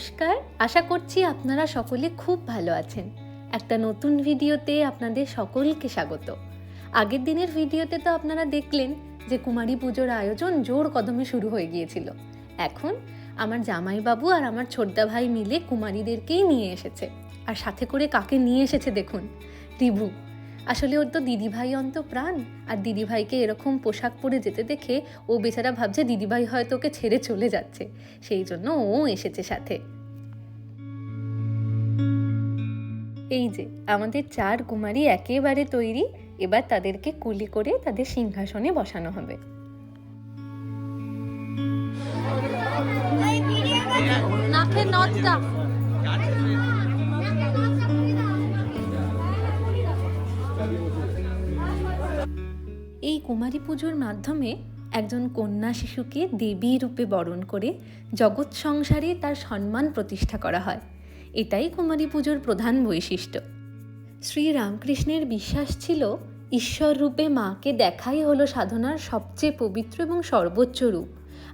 নমস্কার। আশা করছি আপনারা সকলে খুব ভালো আছেন। একটা নতুন ভিডিওতে আপনাদের সকলকে স্বাগত। আগের দিনের ভিডিওতে তো আপনারা দেখলেন যে কুমারী পুজোর আয়োজন জোর কদমে শুরু হয়ে গিয়েছিল। এখন আমার জামাইবাবু আর আমার ছোটদা ভাই মিলে কুমারীদেরকেই নিয়ে এসেছে। আর সাথে করে কাকে নিয়ে এসেছে দেখুন, রিভু। আসলে ওর তো দিদিভাই অন্ত প্রাণ। আর দিদিভাইকে এরকম পোশাক পরে যেতে দেখে ও বেচারা ভাবছে দিদিভাই হয়তো ওকে ছেড়ে চলে যাচ্ছে। সেই জন্য ও এসেছে সাথে। এই যে, আমাদের চার কুমারী একেবারে তৈরি, এবার তাদেরকে কুলি করে তাদের সিংহাসনে বসানো হবে। নাকের নথটা কুমারী পুজোর মাধ্যমে একজন কন্যা শিশুকে দেবী রূপে বরণ করে জগৎ সংসারে তার সম্মান প্রতিষ্ঠা করা হয়। এটাই কুমারী পুজোর প্রধান বৈশিষ্ট্য। শ্রী রামকৃষ্ণের বিশ্বাস ছিল, ঈশ্বর রূপে মাকে দেখাই হলো সাধনার সবচেয়ে পবিত্র এবং সর্বোচ্চ রূপ।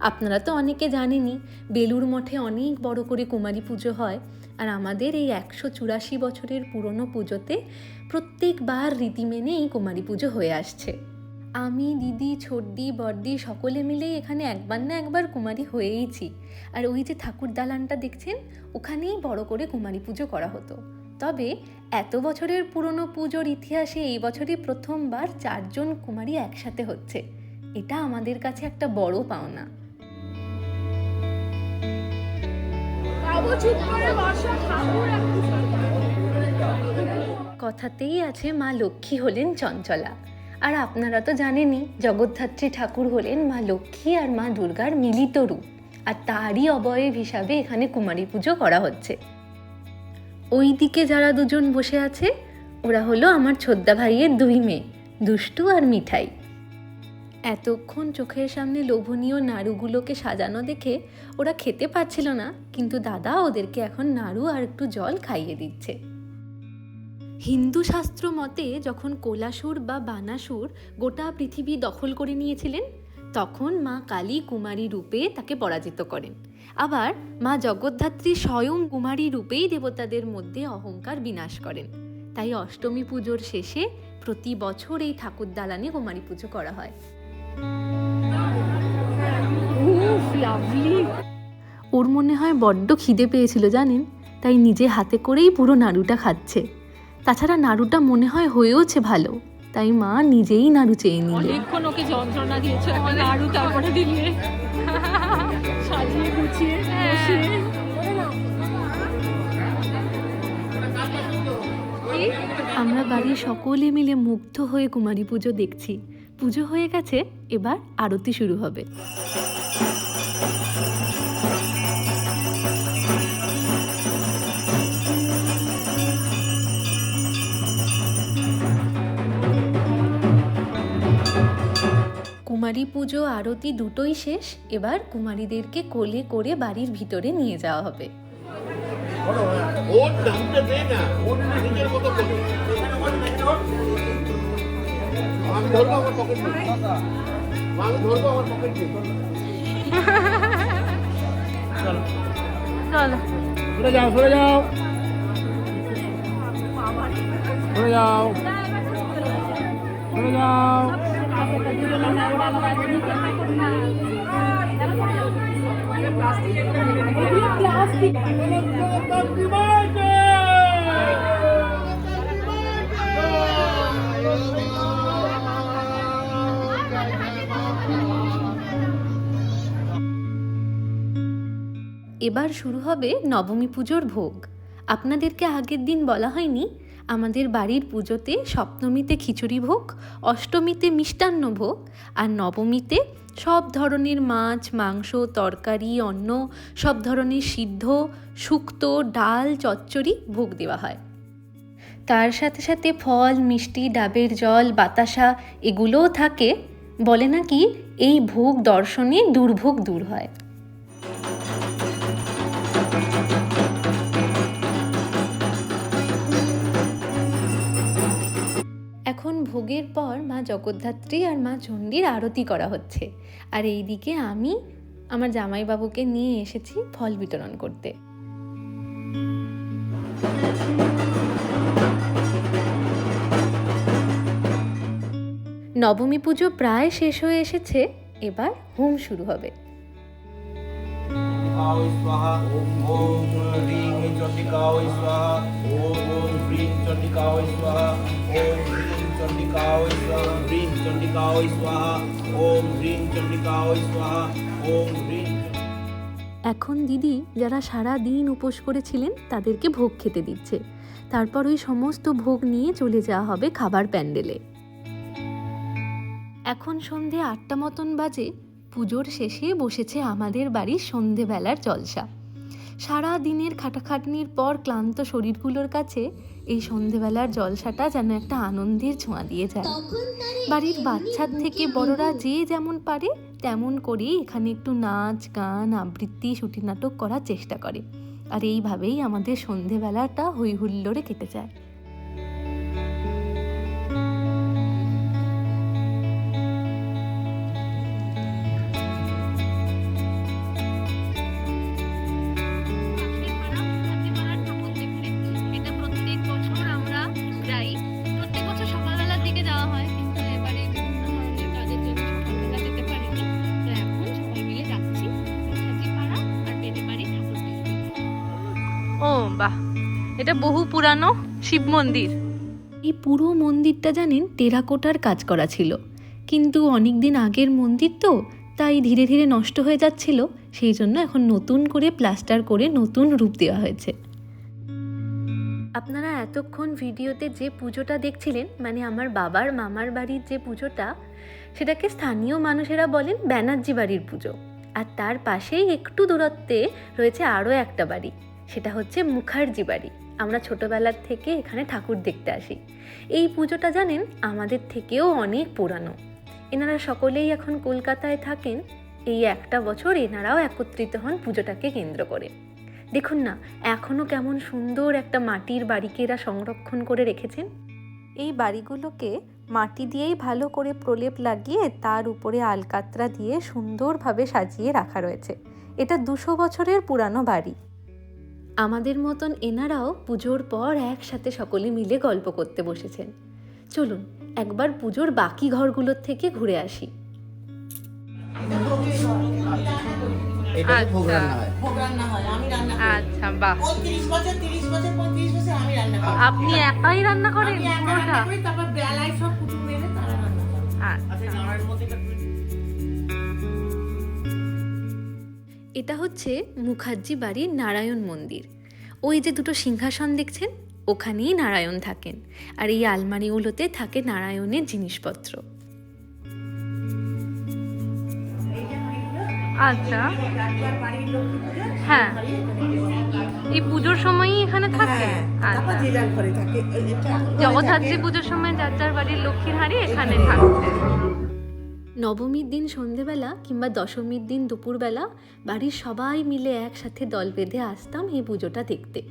আপনারা তো অনেকে জানেনই, বেলুর মঠে অনেক বড় করে কুমারী পুজো হয়। আর আমাদের এই একশো চুরাশি বছরের পুরনো পুজোতে প্রত্যেকবার রীতি মেনে এই কুমারী পুজো হয়ে আসছে। আমি দিদি ছোটদি বড়দি সকলে মিলে এখানে একবার না একবার কুমারী হয়েইছি। আর ওই যে ঠাকুর দালানটা দেখছেন? ওখানেই বড় করে কুমারী পুজো করা হতো। তবে এত বছরের পুরনো পুজোর ইতিহাসে এই বছরই প্রথমবার চারজন কুমারী একসাথে হচ্ছে। এটা আমাদের কাছে একটা বড় পাওনা। কথাতেই আছে মা লক্ষ্মী হলেন চঞ্চলা। আর আপনারা তো জানেনই, জগদ্ধাত্রী ঠাকুর হলেন মা লক্ষ্মী আর মা দুর্গার মিলিত রূপ। আর তারই অবয়ব হিসাবে এখানে কুমারী পুজো করা হচ্ছে। ওই দিকে যারা দুজন বসে আছে, ওরা হলো আমার ছোদ্দা ভাইয়ের দুই মেয়ে, দুষ্টু আর মিঠাই। এতক্ষণ চোখের সামনে লোভনীয় নাড়ুগুলোকে সাজানো দেখে ওরা খেতে পারছিল না, কিন্তু দাদা ওদেরকে এখন নাড়ু আর একটু জল খাইয়ে দিচ্ছে। হিন্দু শাস্ত্র মতে যখন কোলাসুর বা বানাসুর গোটা পৃথিবী দখল করে নিয়েছিলেন, তখন মা কালী কুমারী রূপে তাকে পরাজিত করেন। আবার মা জগদ্ধাত্রী স্বয়ং কুমারী রূপেই দেবতাদের মধ্যে অহংকার বিনাশ করেন। তাই অষ্টমী পুজোর শেষে প্রতি বছর এই ঠাকুর দালানে কুমারী পুজো করা হয়। ওর মনে হয় বড্ড খিদে পেয়েছিল জানেন, তাই নিজে হাতে করেই পুরো নাড়ুটা খাচ্ছে। তাছাড়া নাড়ুটা মনে হয় হয়েওছে ভালো। তাই মা নিজেই নাড়ু চেয়ে নিল অনেকক্ষণ ওকে যন্ত্রণা দিয়েছ একটা নাড়ু তারপরে দিলে। সাজিয়ে গুছিয়ে আমরা বাড়ির সকলে মিলে মুগ্ধ হয়ে কুমারী পুজো দেখছি। পুজো হয়ে গেছে এবার আরতি শুরু হবে। পুজো আরতি দুটোই শেষ। এবার কুমারীদেরকে কোলে করে বাড়ির ভিতরে নিয়ে যাওয়া হবে। চলো। যাও সরে যাও। সরে যাও। সরে যাও। এবার শুরু হবে নবমী পুজোর ভোগ। আপনাদেরকে আগের দিন বলা হয়নি আমাদের বাড়ির পুজোতে সপ্তমীতে খিচুড়ি ভোগ, অষ্টমীতে মিষ্টান্ন ভোগ আর নবমীতে সব ধরনের মাছ, মাংস, তরকারি, অন্ন, সব ধরনের সিদ্ধ, শুক্তো, ডাল, চচ্চড়ি ভোগ দেওয়া হয়। তার সাথে সাথে ফল, মিষ্টি, ডাবের জল, বাতাসা এগুলোও থাকে। বলে নাকি এই ভোগ দর্শনে দুর্ভোগ দূর হয়। ভোগের পর মা জগদ্ধাত্রী আর মা চণ্ডীর আরতি করা হচ্ছে। আর এইদিকে আমি আমার জামাইবাবুকে নিয়ে এসেছি ফল বিতরণ করতে। নবমী পুজো প্রায় শেষ হয়ে এসেছে, এবার হোম শুরু হবে। ওম চণ্ডিকায় স্বাহা হ্রিং চণ্ডিকায় স্বাহা ওম হ্রিং চণ্ডিকায় স্বাহা ওম হ্রিং এখন দিদি, যারা সারা দিন উপোস করেছিলেন, তাদেরকে ভোগ খেতে দিচ্ছে। তারপর ওই সমস্ত ভোগ নিয়ে চলে যাওয়া হবে খাবার প্যান্ডেলে। এখন সন্ধে আটটা মতন বাজে, পুজোর শেষে বসেছে আমাদের বাড়ির সন্ধেবেলার জলসা। সারা দিনের খাটাখাটনির পর ক্লান্ত শরীরগুলোর কাছে এই সন্ধেবেলার জলসাটা যেন একটা আনন্দের ছোঁয়া দিয়ে যায়। বাড়ির বাচ্চার থেকে বড়রা যে যেমন পারে তেমন করেই এখানে একটু নাচ, গান, আবৃত্তি শুটি নাটক করার চেষ্টা করে। আর এইভাবেই আমাদের সন্ধেবেলাটা হৈহুল্লোরে কেটে যায়। বাহ, এটা বহু পুরানো শিব মন্দির। এই পুরো মন্দিরটা জানেন টেরাকোটার কাজ করা ছিল। কিন্তু অনেক দিন আগের মন্দির তো, তাই ধীরে ধীরে নষ্ট হয়ে যাচ্ছিল। সেই জন্য এখন নতুন করে প্লাস্টার করে নতুন রূপ দেওয়া হয়েছে। আপনারা এতক্ষণ ভিডিওতে যে পুজোটা দেখছিলেন মানে আমার বাবার মামার বাড়ির যে পুজোটা, সেটাকে স্থানীয় মানুষেরা বলেন ব্যানার্জি বাড়ির পুজো। আর তার পাশেই একটু দূরত্বে রয়েছে আরও একটা বাড়ি। সেটা হচ্ছে মুখার্জি বাড়ি আমরা ছোটবেলার থেকে এখানে ঠাকুর দেখতে আসি। এই পুজোটা জানেন, আমাদের থেকেও অনেক পুরানো। এনারা সকলেই এখন কলকাতায় থাকেন। এই একটা বছর এনারাও একত্রিত হন পুজোটাকে কেন্দ্র করে। দেখুন না এখনও কেমন সুন্দর একটা মাটির বাড়িকে এরা সংরক্ষণ করে রেখেছেন। এই বাড়িগুলোকে মাটি দিয়েই ভালো করে প্রলেপ লাগিয়ে তার উপরে আলকাতরা দিয়ে সুন্দরভাবে সাজিয়ে রাখা রয়েছে। এটা দুশো বছরের পুরানো বাড়ি। আমাদের মতন এনারাও পুজোর পর একসাথে সকলে মিলে গল্প করতে বসেছেন। চলুন একবার পুজোর বাকি ঘরগুলোর থেকে ঘুরে আসি। করি। আচ্ছা বাহ। পঁয়ত্রিশ বছর তিরিশ বছর পঁয়ত্রিশ বছর আমি রান্না করি। আপনি একাই রান্না করেন তারপর বেলায় সব কুটুম করে। আচ্ছা। এটা হচ্ছে মুখার্জি বাড়ির নারায়ণ মন্দির। ওই যে দুটো সিংহাসন দেখছেন ওখানেই নারায়ণ থাকেন। আর এই আলমারিগুলোতে থাকে নারায়ণের জিনিসপত্র। আচ্ছা। হ্যাঁ। এই পুজোর সময়ই এখানে থাকে? হ্যাঁ তারপর আচ্ছা জগদ্ধাত্রী পুজোর সময় যার যার বাড়ির লক্ষ্মীর হাড়ি এখানে থাকছে নবমীর দিন সন্ধেবেলা কিংবা দশমীর দিন দুপুরবেলা বাড়ির সবাই মিলে একসাথে দল বেঁধে আসতাম এই পুজোটা দেখতে।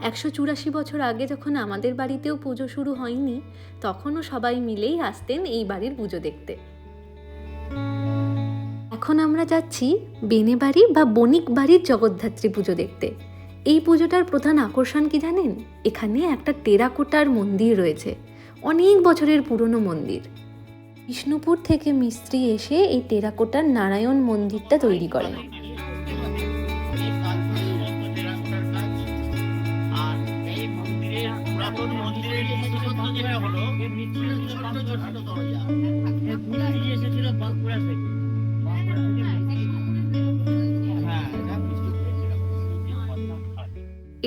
একশো চুরাশি বছর আগে যখন আমাদের বাড়িতেও পুজো শুরু হয়নি, তখনও সবাই মিলেই আসতেন এই বাড়ির পুজো দেখতে। এখন আমরা যাচ্ছি বেনে বাড়ি বা বণিক বাড়ির জগদ্ধাত্রী পুজো দেখতে। এই পুজোটার প্রধান আকর্ষণ কি জানেন? এখানে একটা টেরাকোটার মন্দির রয়েছে। অনেক বছরের পুরনো মন্দির। বিষ্ণুপুর থেকে মিস্ত্রি এসে এই টেরাকোটার নারায়ণ মন্দিরটা তৈরি করেন।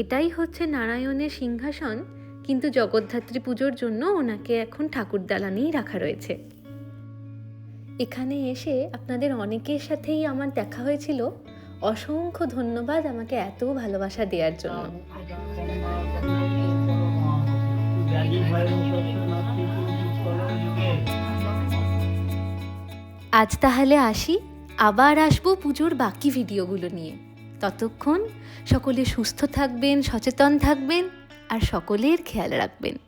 এটাই হচ্ছে নারায়ণের সিংহাসন, কিন্তু জগদ্ধাত্রী পুজোর জন্য ওনাকে এখন ঠাকুর দালানেই রাখা রয়েছে এখানে এসে আপনাদের অনেকের সাথেই আমার দেখা হয়েছিল। অসংখ্য ধন্যবাদ আমাকে এত ভালোবাসা দেওয়ার জন্য। আজ তাহলে আসি, আবার আসব পুজোর বাকি ভিডিওগুলো নিয়ে। ততক্ষণ সকলে সুস্থ থাকবেন, সচেতন থাকবেন, আর সকলের খেয়াল রাখবেন।